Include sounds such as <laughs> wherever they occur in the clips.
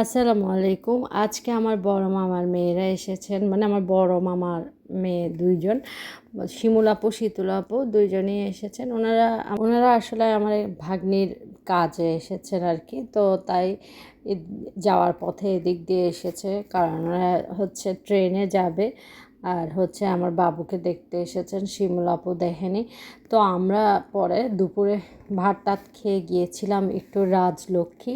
আসসালামু আলাইকুম আজকে আমার বড় মামার মেয়েরা এসেছেন মানে আমার বড় মামার মেয়ে দুইজন, শিমুল আপু, শীতুল আপু দুইজনই এসেছেন। ওনারা ওনারা আসলে আমার ভাগ্নির কাজে এসেছেন আর কি, তো তাই যাওয়ার পথে এদিক দিয়ে এসেছে, কারণ ওরা হচ্ছে ট্রেনে যাবে। আর হচ্ছে আমার বাবুকে দেখতে এসেছেন শিমলাপু দেখেনি। তো আমরা পরে দুপুরে ভাত টাত খেয়ে গিয়েছিলাম একটু রাজলক্ষ্মী,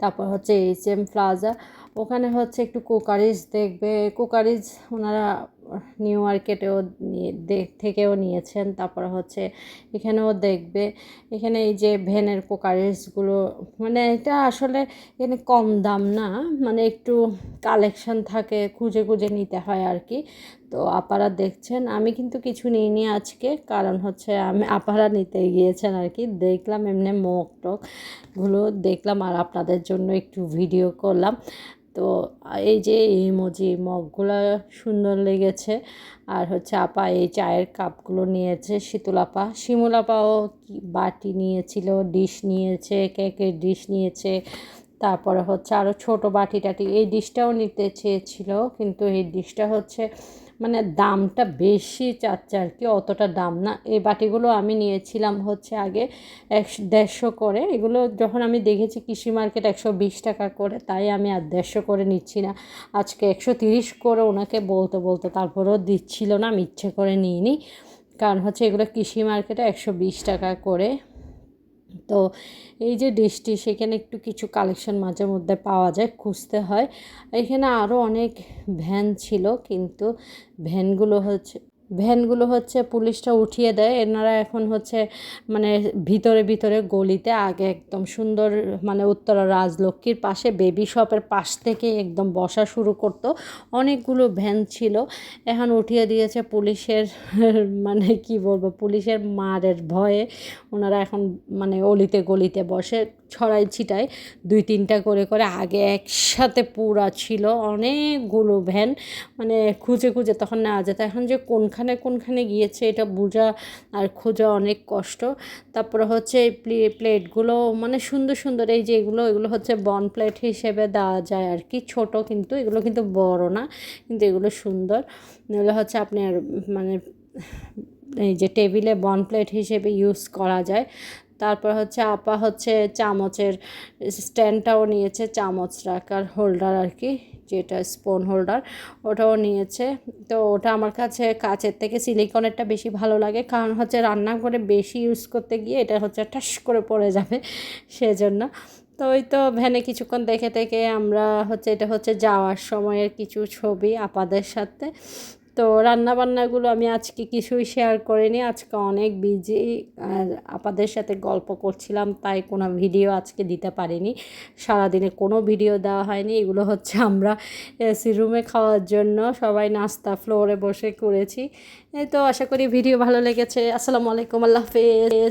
তারপর হচ্ছে এইচ এম প্লাজা ওখানে হচ্ছে একটু কোকারিজ দেখবে, কোকারিজ ওনারা নিউ মার্কেটেও থেকেও নিয়েছেন। তারপর হচ্ছে এখানেও দেখবে, এখানে এই যে ভ্যানের কুকারিজগুলো মানে এটা আসলে এখানে কম দাম না মানে একটু কালেকশন থাকে, খুঁজে খুঁজে নিতে হয় আর কি। তো আপারা দেখছেন, আমি কিন্তু কিছু নিইনি আজকে, কারণ হচ্ছে আমি, আপারা নিতে গিয়েছেন আর কি, দেখলাম এমনি মগ টকগুলো দেখলাম আর আপনাদের জন্য একটু ভিডিও করলাম। তো এই যে ইমোজি মগগুলো সুন্দর লেগেছে। আর হচ্ছে আপা এই চায়ের কাপগুলো নিয়েছে, শীতলাপা। আপা শিমুল আপাও বাটি নিয়েছিল, ডিশ নিয়েছে, কেকের ডিশ নিয়েছে। তারপরে হচ্ছে আরও ছোট বাটি টাটি এই ডিশটাও নিতে চেয়েছিল, কিন্তু এই ডিশটা হচ্ছে মানে দামটা বেশি চাচ্ছে আর কি, অতটা দাম না। এই বাটিগুলো আমি নিয়েছিলাম হচ্ছে আগে একশো দেড়শো করে, এগুলো যখন আমি দেখেছি কৃষি মার্কেট একশো বিশ টাকা করে, তাই আমি আর দেড়শো করে নিচ্ছি না। আজকে একশো তিরিশ করে ওনাকে বলতে বলতে তারপরেও দিচ্ছিল না, আমি ইচ্ছে করে নিইনি, কারণ হচ্ছে এগুলো কৃষি মার্কেটে একশো বিশ টাকা করে তো এই যে ডিশটি, সেখানে একটু কিছু কালেকশন মাঝে মধ্যে পাওয়া যায়, খুঁজতে হয়। এখানে আরও অনেক ভ্যান ছিল, কিন্তু ভ্যানগুলো হচ্ছে ভ্যানগুলো হচ্ছে পুলিশটা উঠিয়ে দেয়। এনারা এখন হচ্ছে মানে ভিতরে ভিতরে গলিতে আগে একদম সুন্দর মানে উত্তরা রাজলক্ষ্মীর পাশে বেবি শপের পাশ থেকে একদম বসা শুরু করতো। অনেকগুলো ভ্যান ছিল। এখন উঠিয়ে দিয়েছে পুলিশের <laughs> মানে কি বলব, পুলিশের মারের ভয়ে ওনারা এখন মানে অলিতে গলিতে বসে, ছড়াই ছিটাই দুই তিনটা করে করে আগে একসাথে পুরা ছিল। অনেকগুলো ভ্যান মানে খুঁজে খুঁজে তখন নেওয়া যেত। এখন যে কোনখানে কোনখানে কোনখানে গিয়েছে এটা বোঝা আর খোঁজা অনেক কষ্ট। তারপরে হচ্ছে এই প্লে- প্লেটগুলো মানে সুন্দর সুন্দর এই যে এগুলো এগুলো হচ্ছে বন প্লেট হিসেবে দেওয়া যায় আর কি। ছোট কিন্তু, এগুলো কিন্তু বড় না, কিন্তু এগুলো সুন্দর। এগুলো হচ্ছে আপনার মানে এই যে টেবিলে বন প্লেট হিসেবে ইউজ করা যায়। তারপর হচ্ছে আপা হচ্ছে চামচের স্ট্যান্ডটাও নিয়েছে, চামচ রাখার হোল্ডার আর কি, যেটা স্পুন হোল্ডার ওটাও নিয়েছে। তো ওটা আমার কাছে কাচের থেকে সিলিকনেরটা বেশি ভালো লাগে, কারণ হচ্ছে রান্না করে বেশি ইউজ করতে গিয়ে এটা হচ্ছে ঠাস করে পড়ে যাবে, সেজন্য। তো ওই তো ভ্যানে কিছুক্ষণ দেখে দেখে আমরা হচ্ছে, এটা হচ্ছে যাওয়ার সময়ের কিছু ছবি আপাদের সাথে। তো রান্না বান্নাগুলো আমি আজকে কিছুই শেয়ার করিনি, আজকে অনেক বিজি আর আপাদের সাথে গল্প করছিলাম, তাই কোনো ভিডিও আজকে দিতে পারিনি। সারাদিনে কোনো ভিডিও দেওয়া হয়নি, এগুলো হচ্ছে আমরা এসি রুমে খাওয়ার জন্য সবাই নাস্তা ফ্লোরে বসে করেছি। তো আশা করি ভিডিও ভালো লেগেছে। আসসালামু আলাইকুম, আল্লাহ হাফেজ।